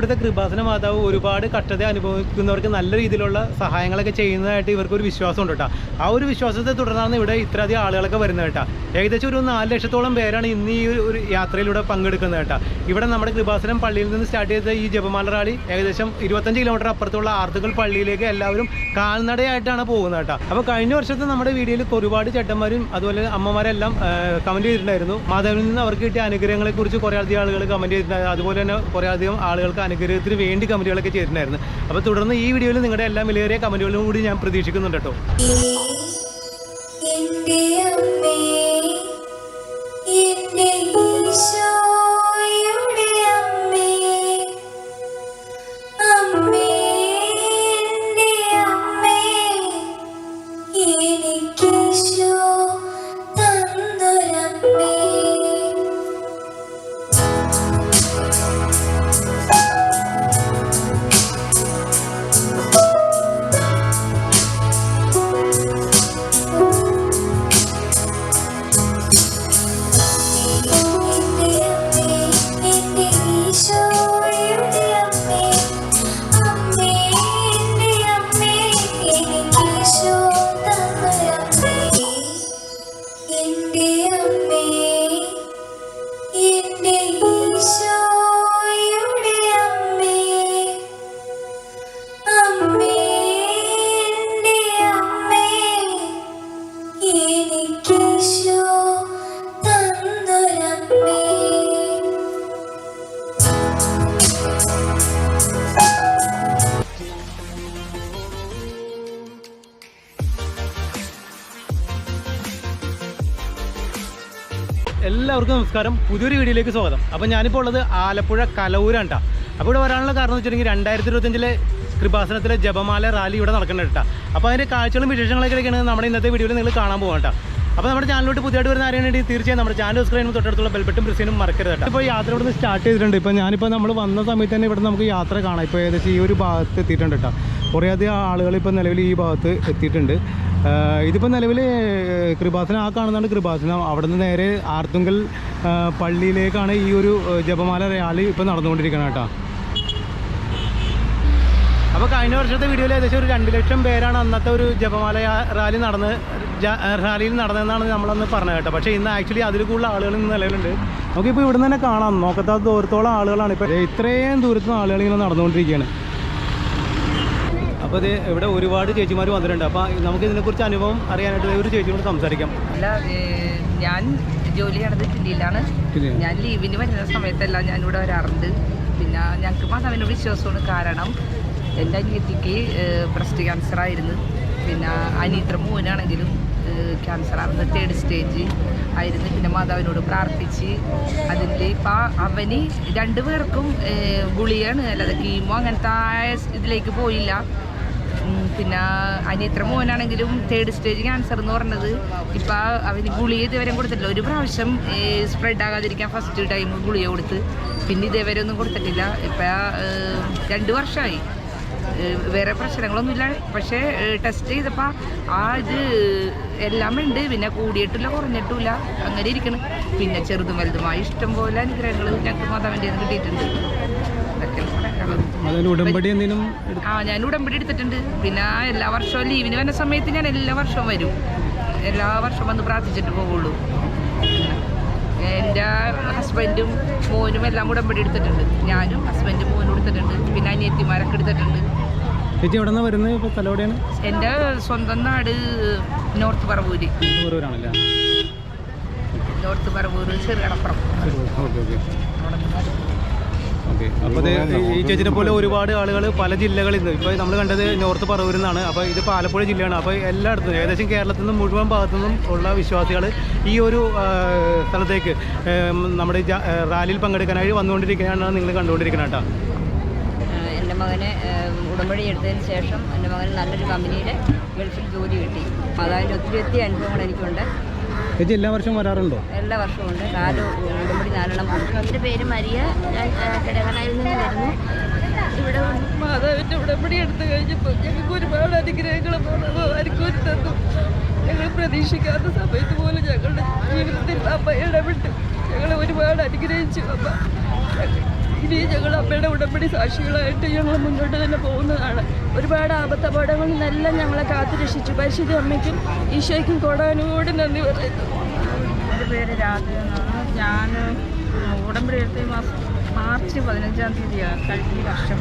ഇവിടുത്തെ കൃപാസന മാതാവ് ഒരുപാട് കഷ്ടത അനുഭവിക്കുന്നവർക്ക് നല്ല രീതിയിലുള്ള സഹായങ്ങളൊക്കെ ചെയ്യുന്നതായിട്ട് ഇവർക്ക് ഒരു വിശ്വാസം ഉണ്ട് കേട്ടോ. ആ ഒരു വിശ്വാസത്തെ തുടർന്നാണ് ഇവിടെ ഇത്രയധികം ആളുകളൊക്കെ വരുന്നത് കേട്ടോ. ഏകദേശം ഒരു നാല് ലക്ഷത്തോളം പേരാണ് ഇന്ന് ഈ ഒരു യാത്രയിലൂടെ പങ്കെടുക്കുന്നത് കേട്ടോ. ഇവിടെ നമ്മുടെ കൃപാസനം പള്ളിയിൽ നിന്ന് സ്റ്റാർട്ട് ചെയ്ത ഈ ജപമാല ഏകദേശം ഇരുപത്തഞ്ച് കിലോമീറ്റർ അപ്പുറത്തുള്ള ആർത്തുകൾ പള്ളിയിലേക്ക് എല്ലാവരും കാൽനടയായിട്ടാണ് പോകുന്നത് കേട്ടോ. അപ്പോൾ കഴിഞ്ഞ വർഷത്തെ നമ്മുടെ വീഡിയോയിൽ ഒരുപാട് ചേട്ടന്മാരും അതുപോലെ അമ്മമാരെല്ലാം കമന്റ് ചെയ്തിട്ടുണ്ടായിരുന്നു. മാതാവിൽ നിന്ന് അവർക്ക് കിട്ടിയ അനുഗ്രഹങ്ങളെക്കുറിച്ച് കുറേ അധികം ആളുകൾ കമന്റ് ചെയ്തിട്ടുണ്ടായിരുന്നു അതുപോലെ തന്നെ കുറേ അധികം ആളുകൾക്ക് അനുഗ്രഹത്തിന് വേണ്ടി കമന്റുകളൊക്കെ ചെയ്തിട്ടുണ്ടായിരുന്നു. അപ്പോൾ തുടർന്ന് ഈ വീഡിയോയിൽ നിങ്ങളുടെ എല്ലാ വിലയേറിയ കമന്റുകളും കൂടി ഞാൻ പ്രതീക്ഷിക്കുന്നുണ്ട് കേട്ടോ. എന്റെ അമ്മേ എല്ലാവർക്കും നമസ്കാരം. പുതിയൊരു വീഡിയോയിലേക്ക് സ്വാഗതം. അപ്പോൾ ഞാനിപ്പോൾ ഉള്ളത് ആലപ്പുഴ കലവൂരാണ് അപ്പോൾ ഇവിടെ വരാനുള്ള കാരണം എന്ന് വെച്ചിട്ടുണ്ടെങ്കിൽ രണ്ടായിരത്തി ഇരുപത്തഞ്ചിലെ കൃപാസനത്തിലെ ജപമാല റാലി ഇവിടെ നടക്കുന്നുണ്ട് അപ്പോൾ അതിന്റെ കാഴ്ചകളും വിശേഷങ്ങളൊക്കെയാണ് നമ്മുടെ ഇന്നത്തെ വീഡിയോയിൽ നിങ്ങൾ കാണാൻ പോകാം കേട്ടോ അപ്പോൾ നമ്മുടെ ചാനലിലോട്ട് പുതിയതായിട്ട് വരുന്ന ആരെയാണ് തീർച്ചയായും നമ്മുടെ ചാനൽ സബ്സ്ക്രൈബ് തൊട്ടടുത്തുള്ള ബെൽബട്ടും പ്രസിനും മറക്കരുത് കേട്ടോ ഇപ്പോൾ യാത്ര ഇവിടെ സ്റ്റാർട്ട് ചെയ്തിട്ടുണ്ട്. ഇപ്പോൾ ഞാനിപ്പോൾ നമ്മൾ വന്ന സമയത്ത് തന്നെ ഇവിടെ നമുക്ക് യാത്ര കാണാം. ഇപ്പോൾ ഏകദേശം ഈ ഒരു ഭാഗത്ത് എത്തിയിട്ടുണ്ട് കേട്ടോ കുറേയധികം ആളുകൾ ഇപ്പോൾ നിലവിൽ ഈ ഭാഗത്ത് എത്തിയിട്ടുണ്ട്. ഇതിപ്പോൾ നിലവിൽ കൃപാസനം ആ കാണുന്നതാണ് കൃപാസനം അവിടെ നിന്ന് നേരെ ആർത്തുങ്കൽ പള്ളിയിലേക്കാണ് ഈ ഒരു ജപമാല റാലി ഇപ്പോൾ നടന്നുകൊണ്ടിരിക്കുന്നത് കേട്ടോ. അപ്പോൾ കഴിഞ്ഞ വർഷത്തെ വീഡിയോയിൽ ഏകദേശം ഒരു രണ്ട് ലക്ഷം പേരാണ് അന്നത്തെ ഒരു ജപമാല റാലി നടന്ന് റാലിയിൽ നടന്നതെന്നാണ് നമ്മളന്ന് പറഞ്ഞത് കേട്ടോ. പക്ഷേ ഇന്ന് ആക്ച്വലി അതിൽ കൂടുതൽ ആളുകൾ ഇന്ന് നിലവിലുണ്ട്. നമുക്കിപ്പോൾ ഇവിടെ തന്നെ കാണാം. നോക്കത്താത്ത ദൂരത്തോളം ആളുകളാണ് ഇപ്പോൾ ഇത്രയും ദൂരത്തുനിന്ന് ആളുകൾ ഇങ്ങനെ നടന്നുകൊണ്ടിരിക്കുകയാണ്. അപ്പോൾ ഇത് ഇവിടെ ഒരുപാട് ചേച്ചിമാർ വന്നിട്ടുണ്ട്. അപ്പോൾ നമുക്ക് ഇതിനെക്കുറിച്ച് അനുഭവം അറിയാനായിട്ട് ഒരു ചേച്ചിയോട് സംസാരിക്കാം. അല്ല ഞാൻ ജോലി ചെയ്യണത് ചില്ലിയിലാണ്. ഞാൻ ലീവിന് വരുന്ന സമയത്തെല്ലാം ഞാൻ ഇവിടെ വരാറുണ്ട്. പിന്നെ ഞങ്ങൾക്ക് മാതാവിന്റെ വിശ്വാസമാണ് കാരണം എന്റെ അനിയത്തിക്ക് ബ്രസ്റ്റ് ക്യാൻസർ ആയിരുന്നു. പിന്നെ അനിയത്ര മോനാണെങ്കിലും ക്യാൻസർ ആയിരുന്നു തേർഡ് സ്റ്റേജ് ആയിരുന്നു. പിന്നെ മാതാവിനോട് പ്രാർത്ഥിച്ച് അതിന്റെ ഇപ്പം അവന് രണ്ടു പേർക്കും ഗുളിയാണ് അല്ലാതെ കീമോ അങ്ങനത്തെ ഇതിലേക്ക് പോയില്ല. പിന്നെ അനിയത്ര മോനാണെങ്കിലും തേർഡ് സ്റ്റേജ് ക്യാൻസർ എന്ന് പറഞ്ഞത്. ഇപ്പം അവന് ഗുളിക ഇതുവരെ കൊടുത്തിട്ടില്ല. ഒരു പ്രാവശ്യം സ്പ്രെഡ് ആകാതിരിക്കാൻ ഫസ്റ്റ് ടൈം ഗുളിക കൊടുത്ത്. പിന്നെ ഇതേവരെ ഒന്നും കൊടുത്തിട്ടില്ല. ഇപ്പം രണ്ട് വർഷമായി വേറെ പ്രശ്നങ്ങളൊന്നുമില്ല. പക്ഷേ ടെസ്റ്റ് ചെയ്തപ്പോൾ ആ ഇത് എല്ലാം ഉണ്ട്. പിന്നെ കൂടിയിട്ടില്ല കുറഞ്ഞിട്ടില്ല അങ്ങനെ ഇരിക്കണം. പിന്നെ ചെറുതും വലുതുമായി ഇഷ്ടം പോലെ അനുഗ്രഹങ്ങൾ ഞങ്ങൾക്ക് മാതാവിന്റെ കിട്ടിയിട്ടുണ്ട്. ഉടമ്പടി ആ ഞാൻ ഉടമ്പടി എടുത്തിട്ടുണ്ട്. പിന്നെ എല്ലാ വർഷവും ലീവിന് വരുന്ന സമയത്ത് ഞാൻ എല്ലാ വർഷവും വരും. എല്ലാ വർഷവും വന്ന് പ്രാർത്ഥിച്ചിട്ട് പോകുള്ളൂ എന്റെ ഹസ്ബൻഡും മോനും എല്ലാം ഉടമ്പടി എടുത്തിട്ടുണ്ട്. ഞാനും ഹസ്ബൻഡും മോനും എടുത്തിട്ടുണ്ട്. പിന്നെ അനിയത്തിമാരൊക്കെ എടുത്തിട്ടുണ്ട്. ചേച്ചി എവിടെ നിന്ന് വരുന്നത്? ഇപ്പോൾ സ്ഥലം എവിടെയാണ്? എന്റെ സ്വന്തം നാട് north Paravur. പറവൂരാണല്ലേ? North Paravur Cherukadappuram. Okay okay. Okay. അപ്പോൾ ഈ ചേച്ചിനെ പോലെ ഒരുപാട് ആളുകൾ പല ജില്ലകളിൽ നിന്ന് ഇപ്പോൾ നമ്മൾ കണ്ടത് നോർത്ത് പറവൂരിൽ നിന്നാണ് അപ്പോൾ ഇത് ആലപ്പുഴ ജില്ലയാണ്. അപ്പോൾ എല്ലായിടത്തും ഏകദേശം കേരളത്തിൽ നിന്നും മുഴുവൻ ഭാഗത്തു നിന്നും ഉള്ള വിശ്വാസികൾ ഈ ഒരു സ്ഥലത്തേക്ക് നമ്മുടെ റാലിയിൽ പങ്കെടുക്കാനായി വന്നുകൊണ്ടിരിക്കുകയാണ് നിങ്ങൾ കണ്ടുകൊണ്ടിരിക്കുന്നത് കേട്ടോ. എന്റെ മകനെ ഉടമ്പടി എടുത്തതിന് ശേഷം എന്റെ മകന് നല്ലൊരു കമ്പനിയിൽ ഗൾഫിൽ ജോലി കിട്ടി. അതായത് ഒത്തിരി ഒത്തിരി അനുഭവങ്ങൾ എനിക്കുണ്ട്. ചേച്ചി എല്ലാ വർഷവും വരാറുണ്ടോ? എല്ലാ വർഷവും ഉണ്ട്. നാല് ഉടമ്പടി നാലെണ്ണം എന്റെ പേര് മരിയ. ഞാൻ കിടകനായിൽ നിന്ന് വരുന്നു. ഇവിടെ മാതാവിന്റെ ഉടമ്പടി എടുത്തു കഴിഞ്ഞപ്പോൾ ഞങ്ങൾക്ക് ഒരുപാട് അനുഗ്രഹങ്ങൾ തന്നു ഞങ്ങൾ പ്രതീക്ഷിക്കാത്ത സമയത്ത് പോലും ഞങ്ങളുടെ ജീവിതത്തിൽ അമ്മ ഇടപെട്ടു. ഞങ്ങളെ ഒരുപാട് അനുഗ്രഹിച്ചു അമ്മ. ഇനി ഞങ്ങൾ അമ്മയുടെ ഉടമ്പടി സാക്ഷികളായിട്ട് ഞങ്ങൾ മുന്നോട്ട് തന്നെ പോകുന്നതാണ്. ഒരുപാട് ആപത്തപകടങ്ങളിൽ നിന്നെല്ലാം ഞങ്ങളെ കാത്തു രക്ഷിച്ചു. പരിശുദ്ധ അമ്മയ്ക്കും ഈശോയ്ക്കും കൊടാനോട് നന്ദി പറയുന്നു. പേര് രാധ എന്നാണ്. ഞാൻ ഉടമ്പടി എടുത്ത മാസം മാർച്ച് പതിനഞ്ചാം തീയതിയാണ് കഴിഞ്ഞ വർഷം.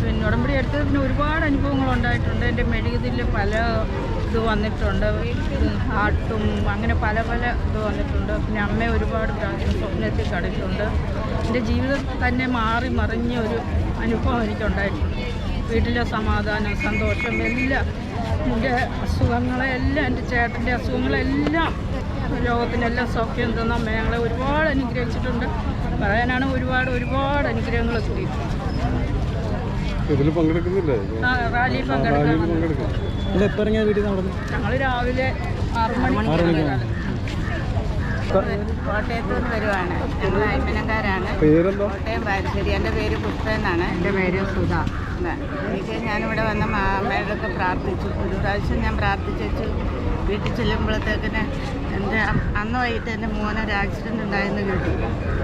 പിന്നെ ഉടമ്പടി എടുത്തത് പിന്നെ ഒരുപാട് അനുഭവങ്ങൾ ഉണ്ടായിട്ടുണ്ട്. എന്റെ മെഴുകുതിൽ പല ഇത് വന്നിട്ടുണ്ട്. ഹാർട്ടും അങ്ങനെ പല പല ഇത് വന്നിട്ടുണ്ട്. പിന്നെ അമ്മ ഒരുപാട് സ്വപ്നത്തിൽ കണ്ടിട്ടുണ്ട്. എന്റെ ജീവിതം തന്നെ മാറി മറിഞ്ഞ ഒരു അനുഭവം എനിക്കുണ്ടായിട്ടുണ്ട് വീട്ടിലെ സമാധാനം സന്തോഷം എല്ലാം എന്റെ അസുഖങ്ങളെല്ലാം എന്റെ ചേട്ടന്റെ അസുഖങ്ങളെല്ലാം ലോകത്തിനെല്ലാം സൗഖ്യം തന്ന ഞങ്ങളെ ഒരുപാട് അനുഗ്രഹിച്ചിട്ടുണ്ട്. പറയാനാണ് ഒരുപാട് ഒരുപാട് അനുഗ്രഹങ്ങൾ കിട്ടിയിട്ടുണ്ട്. ഇതിൽ പങ്കെടുക്കുന്നില്ലേ? ആ, റാലി പങ്കെടുക്കാൻ പങ്കെടുക്കും ഇവിടെ എപ്പോൾ വീട്ടിൽ നടന്നു ഞങ്ങൾ രാവിലെ ആറ് മണിക്ക് കോട്ടയത്തു നിന്ന് വരുവാണ്. ഞങ്ങൾ അയ്മനക്കാരാണ് പേരെന്താ? കോട്ടയം ബാലുശ്ശേരി എന്റെ പേര് പുഷ്പ എന്നാണ്. എന്റെ പേര് സുധ എനിക്ക് ഞാനിവിടെ വന്ന അമ്മയുടെ പ്രാർത്ഥിച്ചു. ഒരു പ്രാവശ്യം ഞാൻ പ്രാർത്ഥിച്ചു വീട്ടിൽ ചെല്ലുമ്പോഴത്തേക്കിന് എന്റെ അന്ന് വൈകിട്ട് എന്റെ മോനൊരു ആക്സിഡന്റ് ഉണ്ടായെന്ന് കേട്ടു.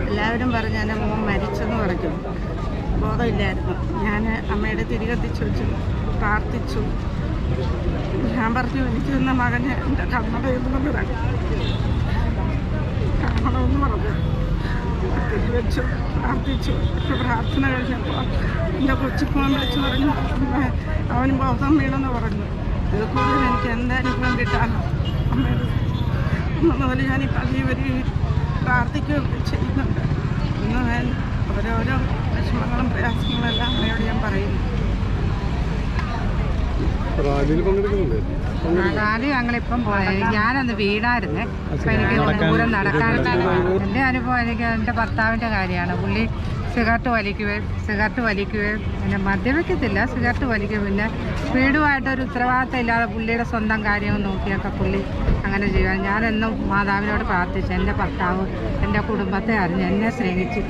എല്ലാവരും പറഞ്ഞു എന്റെ മോൻ മരിച്ചെന്ന് പറഞ്ഞു. ബോധമില്ലായിരുന്നു. ഞാൻ അമ്മയുടെ തിരികെത്തിച്ചു വെച്ചു. പ്രാർത്ഥിച്ചു. ഞാൻ പറഞ്ഞു എനിക്ക് തന്ന മകനെ എന്റെ കണ്ണടയൊന്നും വരാം കാണണമെന്ന് പറഞ്ഞു വെച്ചു പ്രാർത്ഥിച്ചു പ്രാർത്ഥന കഴിഞ്ഞപ്പോൾ എന്റെ കൊച്ചിപ്പോൾ വിളിച്ചു പറഞ്ഞു "അമ്മേ, അവന് ബോധം വീണെന്ന് പറഞ്ഞു ഇത് കൂടുതൽ എനിക്ക് എന്തായാലും കിട്ടാനോ അമ്മയുടെ മുതൽ ഞാൻ ഈ പള്ളി വരികയും പ്രാർത്ഥിക്കുകയൊക്കെ ചെയ്യുന്നുണ്ട്. ഇന്ന് ഞാൻ ഓരോരോ വിഷമങ്ങളും പ്രയാസങ്ങളും എല്ലാം അമ്മയോട് ഞാൻ പറയുന്നു. റാലി ഞങ്ങളിപ്പം പോയത് ഞാനന്ന് വീടായിരുന്നേ. അപ്പം എനിക്ക് ദൂരം നടക്കാൻ എന്റെ അനുഭവം എനിക്ക് എന്റെ ഭർത്താവിന്റെ കാര്യമാണ്. പുള്ളി സിഗരറ്റ് വലിക്കുകയും സിഗരറ്റ് വലിക്കുകയും പിന്നെ മദ്യപിക്കത്തില്ല സിഗരറ്റ് വലിക്കുകയും പിന്നെ വീടുമായിട്ടൊരു ഉത്തരവാദിത്തം ഇല്ലാതെ പുള്ളിയുടെ സ്വന്തം കാര്യവും നോക്കിയൊക്കെ പുള്ളി അങ്ങനെ ചെയ്യുക ഞാനെന്നും മാതാവിനോട് പ്രാർത്ഥിച്ചു എന്റെ ഭർത്താവ് എന്റെ കുടുംബത്തെ അറിഞ്ഞ് എന്നെ സ്നേഹിച്ച്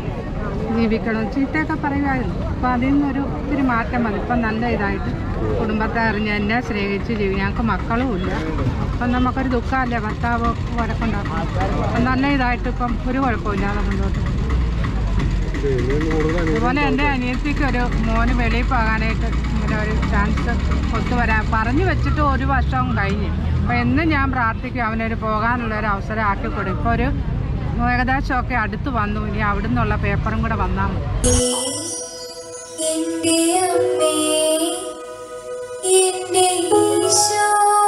ജീവിക്കണം. ചീത്തയൊക്കെ പറയുമായിരുന്നു. അപ്പോൾ അതിൽ നിന്നൊരു ഒത്തിരി മാറ്റം വന്നു. ഇപ്പം നല്ല ഇതായിട്ട് കുടുംബത്തെ അറിഞ്ഞ് എന്നെ സ്നേഹിച്ച് ജീവി ഞങ്ങൾക്ക് മക്കളും ഇല്ല അപ്പം നമുക്കൊരു ദുഃഖമല്ലേ? ഭർത്താവ് വഴക്കുണ്ടാക്കും നല്ല ഇതായിട്ട് ഇപ്പം ഒരു കുഴപ്പമില്ലാതെ മുന്നോട്ട് അതുപോലെ എന്റെ അനിയത്തിക്ക് ഒരു മോന് വെളിയിൽ പോകാനായിട്ട് ഇങ്ങനെ ഒരു ചാൻസ് ഒത്തുവരാൻ പറഞ്ഞു വെച്ചിട്ട് ഒരു വർഷവും കഴിഞ്ഞ്. അപ്പോൾ എന്നും ഞാൻ പ്രാർത്ഥിക്കും അവനൊരു പോകാനുള്ള ഒരു അവസരം ആക്കി കൊടുക്കും ഇപ്പോൾ ഒരു ഏകദേശമൊക്കെ അടുത്ത് വന്നു. ഇനി അവിടെ നിന്നുള്ള പേപ്പറും കൂടെ വന്നാൽ മതി. 一颦一笑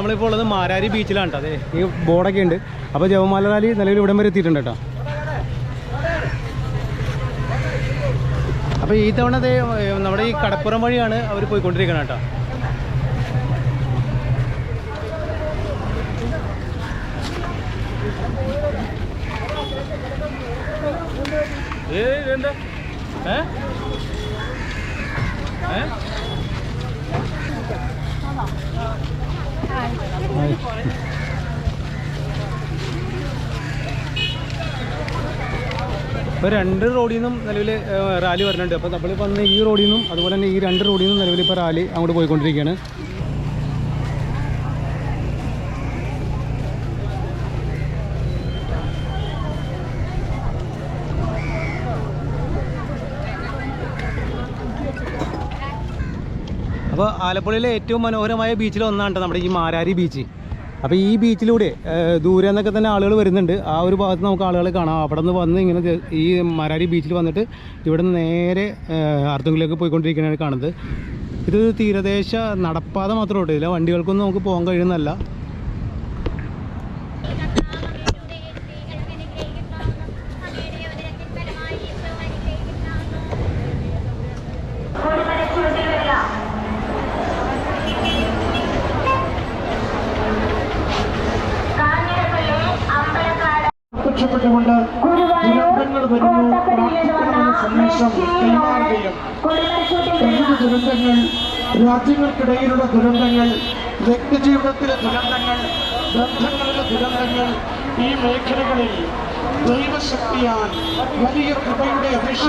നമ്മളിപ്പോൾ ഉള്ളത് മാരാരി ബീച്ചിലാണ് കേട്ടോ. അതെ ഈ ബോർഡൊക്കെ ഉണ്ട്. അപ്പോൾ ജവമാല റാലി നിലവിൽ ഇവിടം വരെ എത്തിയിട്ടുണ്ട് കേട്ടോ. അപ്പോൾ ഈ തവണ നമ്മുടെ ഈ കടപ്പുറം വഴിയാണ് അവർ പോയിക്കൊണ്ടിരിക്കുന്നത് കേട്ടോ. ഏ? ഏ? ഇപ്പോൾ രണ്ട് റോഡിൽ നിന്നും നിലവിൽ റാലി വരുന്നുണ്ട് അപ്പോൾ നമ്മൾ വന്ന് ഈ റോഡിൽ നിന്നും അതുപോലെ തന്നെ ഈ രണ്ട് റോഡിൽ നിന്നും നിലവിൽ ഇപ്പോൾ റാലി അങ്ങോട്ട് പോയിക്കൊണ്ടിരിക്കുകയാണ്. അപ്പോൾ ആലപ്പുഴയിലെ ഏറ്റവും മനോഹരമായ ബീച്ചിൽ ഒന്നാണ് നമ്മുടെ ഈ മാരാരി ബീച്ച് അപ്പോൾ ഈ ബീച്ചിലൂടെ ദൂരെ നിന്നൊക്കെ തന്നെ ആളുകൾ വരുന്നുണ്ട്. ആ ഒരു ഭാഗത്ത് നമുക്ക് ആളുകളെ കാണാം. അവിടെ നിന്ന് വന്ന് ഇങ്ങനെ ഈ മാരാരി ബീച്ചിൽ വന്നിട്ട് ഇവിടെ നിന്ന് നേരെ അർത്തുങ്കിലേക്ക് പോയിക്കൊണ്ടിരിക്കുന്നതാണ് കാണുന്നത്. ഇത് തീരദേശ നടപ്പാത മാത്രമേ ഉള്ളൂ. ഇതിലെ വണ്ടികൾക്കൊന്നും നമുക്ക് പോകാൻ കഴിയുന്നതല്ല. സാക്ഷ്യപ്പെട്ടുകൊണ്ട് ദുരന്തങ്ങൾ വരുന്നു. സന്ദേശം ദുരന്തങ്ങൾ രാജ്യങ്ങൾക്കിടയിലുള്ള ദുരന്തങ്ങൾ വ്യക്തിജീവിതത്തിലെ ദുരന്തങ്ങൾ ബന്ധങ്ങളിലെ ദുരന്തങ്ങൾ ഈ മേഖലകളിൽ ദൈവശക്തിയാൽ വലിയ കൃപയുടെ അഭിഷേകം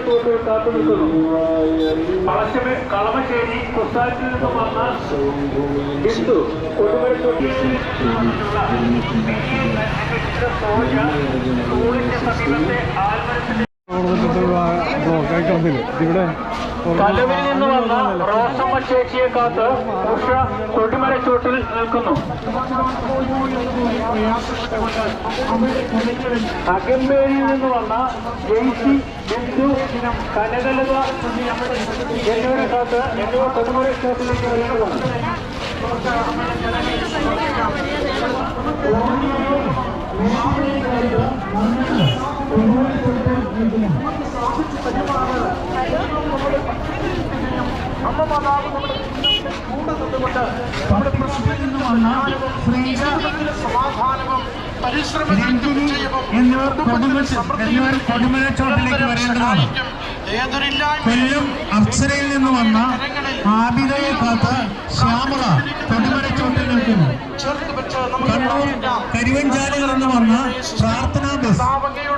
ലിസി രാജു കൊടിമരച്ചൂട്ടിൽ വരിക അമ്മ ശൈലജ സുധൻ കൊടിമരച്ചോട്ട് കാത്തു നിൽക്കുന്നു കളമശ്ശേരി സൊസൈറ്റിയിൽ നിന്ന് വന്ന ഹിന്ദു കൊടിമരച്ചോട്ടിൽ സ്കൂളിന്റെ സമീപത്തെ ആൽമരത്തിന്റെ ബ്ലോക്കായി കിടന്നില്ലേ ഇവിടെ കലവിൽ നിന്ന് വന്ന റോസമ്മ ചേച്ചിയെ കാത്ത് ഉഷ കൊടിമരച്ചോട്ടിൽ നിൽക്കുന്നു. അകമ്പേരിയിൽ നിന്ന് വന്ന ജെയ്സി ബിന്ദു കനകലത എന്നിവരെ കാത്ത് എന്നിവർ കൊടിമരച്ചോട്ടിലേക്ക് വരുന്നതാണ് അമ്മ മാതാവ് നമ്മുടെ ജീവിതത്തിൽ കൂടെ നിന്നുകൊണ്ട് നമ്മുടെ കൊല്ലം അപ്സരയിൽ നിന്ന് വന്ന ആബിദയെ കാത്ത് ശ്യാമള കൊടുമരച്ചോട്ടിൽ നിൽക്കുന്നു കണ്ണൂർ കരിവഞ്ചാലിൽ നിന്ന് വന്ന പ്രാർത്ഥനാ ബസ്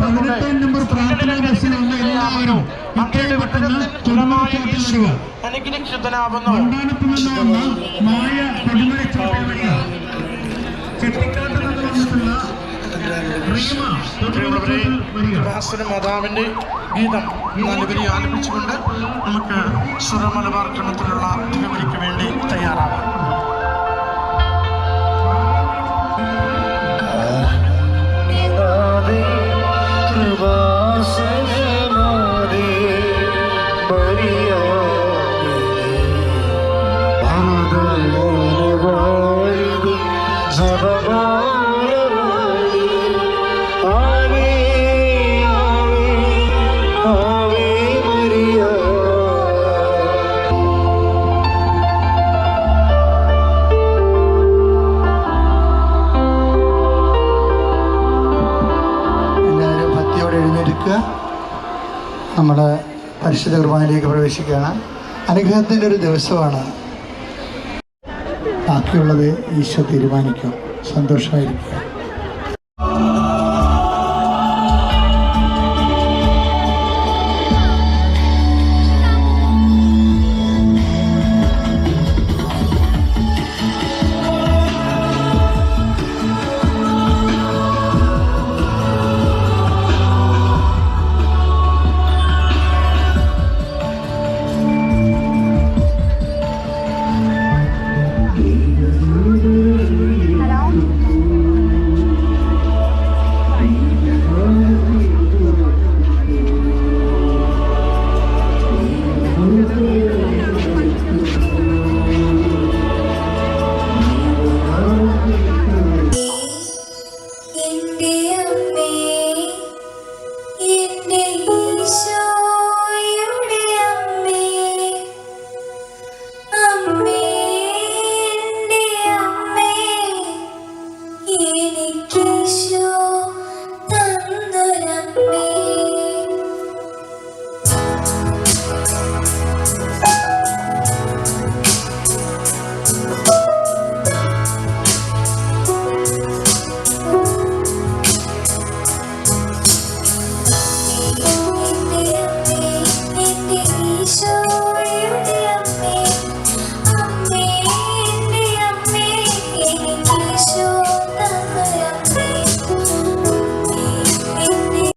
പതിനെട്ടാം നമ്പർ പ്രാർത്ഥനാ ബസ്സിൽ വന്ന എല്ലാവരും ഇത്രയും പെട്ടെന്ന് മണ്ടാനത്ത് നിന്ന് മായ ചെട്ടിക്കാട്ട് നിന്ന് വന്നിട്ടുള്ള മാതാവിന്റെ ഗീതം നല്ലവരി ആലപിച്ചുകൊണ്ട് നമുക്ക് സുരമലബാർ ക്രമത്തിലുള്ള തിരുവരിക്ക് വേണ്ടി തയ്യാറാവാം. നമ്മൾ പരിശുദ്ധ കുർബാനയിലേക്ക് പ്രവേശിക്കുകയാണ്. അനുഗ്രഹത്തിന്റെ ഒരു ദിവസമാണ്. ബാക്കിയുള്ളത് ഈശോ തീരുമാനിക്കും. സന്തോഷമായിരിക്കുക